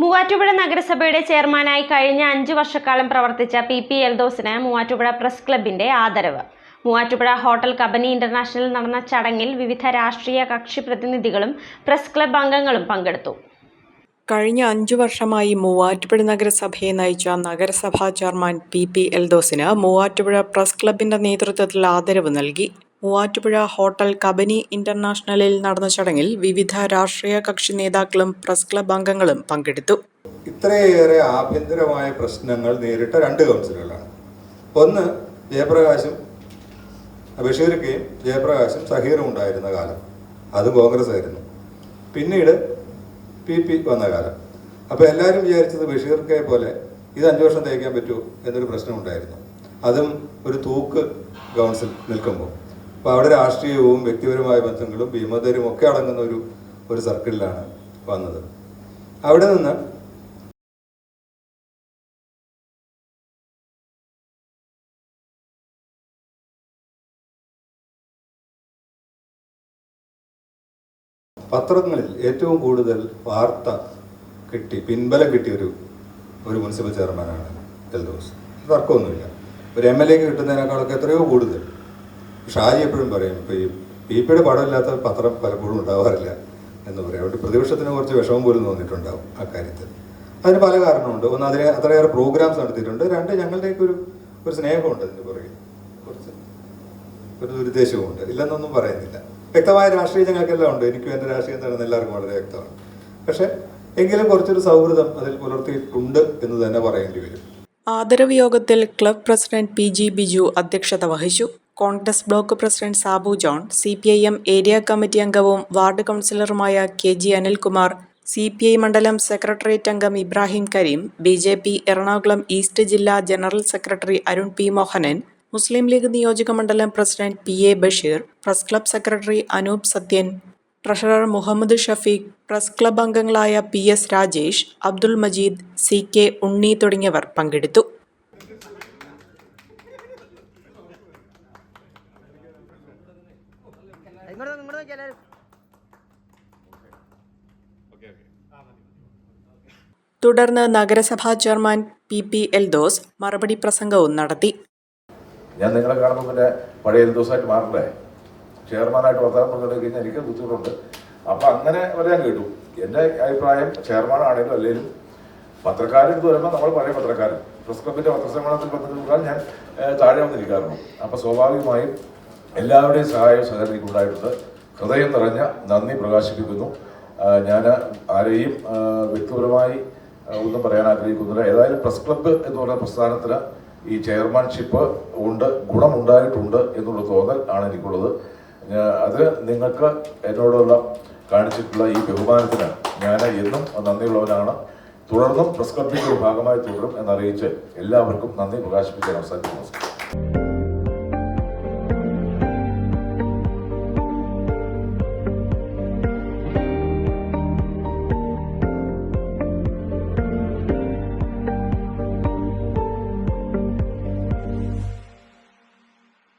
മൂവാറ്റുപുഴ നഗരസഭയുടെ ചെയർമാനായി കഴിഞ്ഞ അഞ്ചു വർഷക്കാലം പ്രവർത്തിച്ച പി പി എൽദോസിന് മൂവാറ്റുപുഴ പ്രസ് ക്ലബിന്റെ ആദരവ്. മൂവാറ്റുപുഴ ഹോട്ടൽ കബനി ഇന്റർനാഷണലിൽ നടന്ന ചടങ്ങിൽ വിവിധ രാഷ്ട്രീയ കക്ഷി പ്രതിനിധികളും പ്രസ് ക്ലബ് അംഗങ്ങളും പങ്കെടുത്തു. കഴിഞ്ഞ അഞ്ചു വർഷമായി മൂവാറ്റുപുഴ നഗരസഭയെ നയിച്ച നഗരസഭാ ചെയർമാൻ പി പി എൽദോസിന് മൂവാറ്റുപുഴ പ്രസ് ക്ലബിന്റെ നേതൃത്വത്തിൽ ആദരവ് നൽകി. മൂവാറ്റുപുഴ ഹോട്ടൽ കബനി ഇന്റർനാഷണലിൽ നടന്ന ചടങ്ങിൽ വിവിധ രാഷ്ട്രീയ കക്ഷി നേതാക്കളും പ്രസ് ക്ലബ് അംഗങ്ങളും പങ്കെടുത്തു. ഇത്രയേറെ ആഭ്യന്തരമായ പ്രശ്നങ്ങൾ നേരിട്ട രണ്ട് കൗൺസിലുകളാണ്. ഒന്ന് ജയപ്രകാശും ബഷീർക്കയും ജയപ്രകാശും സഹീറും ഉണ്ടായിരുന്ന കാലം. അത് കോൺഗ്രസ് ആയിരുന്നു. പിന്നീട് പി പി വന്ന കാലം. അപ്പോൾ എല്ലാവരും വിചാരിച്ചത് ബഷീർക്കയെ പോലെ ഇത് അഞ്ച് വർഷം തേക്കാൻ പറ്റുമോ എന്നൊരു പ്രശ്നമുണ്ടായിരുന്നു അതും ഒരു തൂക്ക് കൗൺസിൽ നിൽക്കുമ്പോൾ. അപ്പോൾ അവിടെ രാഷ്ട്രീയവും വ്യക്തിപരമായ ബന്ധങ്ങളും ഭീമതരും ഒക്കെ അടങ്ങുന്ന ഒരു ഒരു സർക്കിളിലാണ് വന്നത്. അവിടെ നിന്ന് പത്രങ്ങളിൽ ഏറ്റവും കൂടുതൽ വാർത്ത കിട്ടി പിൻബലം കിട്ടിയ ഒരു ഒരു മുനിസിപ്പൽ ചെയർമാനാണ് എൽദോസ്. തർക്കമൊന്നുമില്ല. ഒരു എം എൽ എക്ക് കിട്ടുന്നതിനേക്കാളൊക്കെ എത്രയോ കൂടുതൽ. ഷാജി എപ്പോഴും പറയും ഇപ്പോൾ ഈ പി പിയുടെ പടമില്ലാത്ത പത്രം പലപ്പോഴും ഉണ്ടാവാറില്ല എന്ന് പറയും. അതുകൊണ്ട് പ്രതിപക്ഷത്തിന് കുറച്ച് വിഷമം പോലും തോന്നിയിട്ടുണ്ടാവും അക്കാര്യത്തിൽ അതിന് പല കാരണമുണ്ട്. ഒന്ന് അതിന് അത്രയേറെ പ്രോഗ്രാംസ് നടത്തിയിട്ടുണ്ട്. രണ്ട് ഞങ്ങളുടെയൊക്കെ ഒരു ഒരു സ്നേഹമുണ്ട് അതിന് പുറകെ കുറച്ച് ഒരു ദുരുദ്ദേശവുമുണ്ട്. ഇല്ലെന്നൊന്നും പറയുന്നില്ല. വ്യക്തമായ രാഷ്ട്രീയം ഞങ്ങൾക്കെല്ലാം ഉണ്ട്. എനിക്കും എന്റെ രാഷ്ട്രീയം തന്നെ എല്ലാവർക്കും വളരെ വ്യക്തമാണ്. പക്ഷേ എങ്കിലും കുറച്ചൊരു സൗഹൃദം അതിൽ പുലർത്തിയിട്ടുണ്ട് എന്ന് തന്നെ പറയേണ്ടി വരും. ആദരവ് യോഗത്തിൽ club president P G Biju അധ്യക്ഷത വഹിച്ചു. Congress block president Sabu John C P I M area committee അംഗവും ward കൗൺസിലറുമായ K G Anilkumar C P I മണ്ഡലം സെക്രട്ടേറിയറ്റ് അംഗം Ibrahim Karim B J P Ernakulam east ജില്ലാ general secretary Arun P Mohanan Muslim League നിയോജക മണ്ഡലം president P A Basheer press club secretary Anoop Sathyan treasurer Muhammad Shafeeq press club അംഗങ്ങളായ P S Rajesh Abdul Majeed C K Unni തുടങ്ങിയവർ പങ്കെടുത്തു. ഇങ്ങോട്ട് നോക്ക്, ഇങ്ങോട്ട് എല്ലാവരും. തുടർന്ന് നഗരസഭാ ചെയർമാൻ പി പി എൽദോസ് മറുപടി പ്രസംഗവും നടത്തി. ഞാൻ നിങ്ങളെ കാണുമ്പോൾ പിന്നെ പഴയ ദിവസമായിട്ട് മാറണ്ടേ? ചെയർമാനായിട്ട് വർത്തമാനം പറഞ്ഞു കഴിഞ്ഞാൽ എനിക്ക് ബുദ്ധിമുട്ടുണ്ട്. അപ്പം അങ്ങനെ പറയാൻ കേട്ടു. എന്റെ അഭിപ്രായം ചെയർമാൻ ആണെങ്കിലും അല്ലെങ്കിലും പത്രക്കാരും വരുമ്പോൾ നമ്മൾ പഴയ പത്രക്കാരൻ പ്രസ് ക്ലബിന്റെ പത്രസമ്മേളനത്തിൽ പത്രം ഞാൻ താഴെ വന്നിരിക്കാറുണ്ട്. അപ്പോൾ സ്വാഭാവികമായും എല്ലാവരുടെയും സഹായവും സഹകരണം ഉണ്ടായിട്ടുണ്ട് ഹൃദയം നിറഞ്ഞ നന്ദി പ്രകാശിപ്പിക്കുന്നു. ഞാൻ ആരെയും വ്യക്തിപരമായി ഒന്നും പറയാൻ ആഗ്രഹിക്കുന്നില്ല. ഏതായാലും പ്രസ് ക്ലബ്ബ് എന്ന് പറയുന്ന പ്രസ്ഥാനത്തിന് ഈ ചെയർമാൻഷിപ്പ് ഉണ്ട് ഗുണമുണ്ടായിട്ടുണ്ട് എന്നുള്ള തോന്നൽ ആണ് എനിക്കുള്ളത്. അത് നിങ്ങൾക്ക് എന്നോടുള്ള കാണിച്ചിട്ടുള്ള ഈ ബഹുമാനത്തിന് ഞാൻ എന്നും നന്ദിയുള്ളവനാണ്. തുടർന്നും പ്രസ് ക്ലബിന്റെ ഒരു ഭാഗമായി തുടരും എന്നറിയിച്ച് എല്ലാവർക്കും നന്ദി പ്രകാശിപ്പിക്കാൻ അവസാനിക്കുന്നു.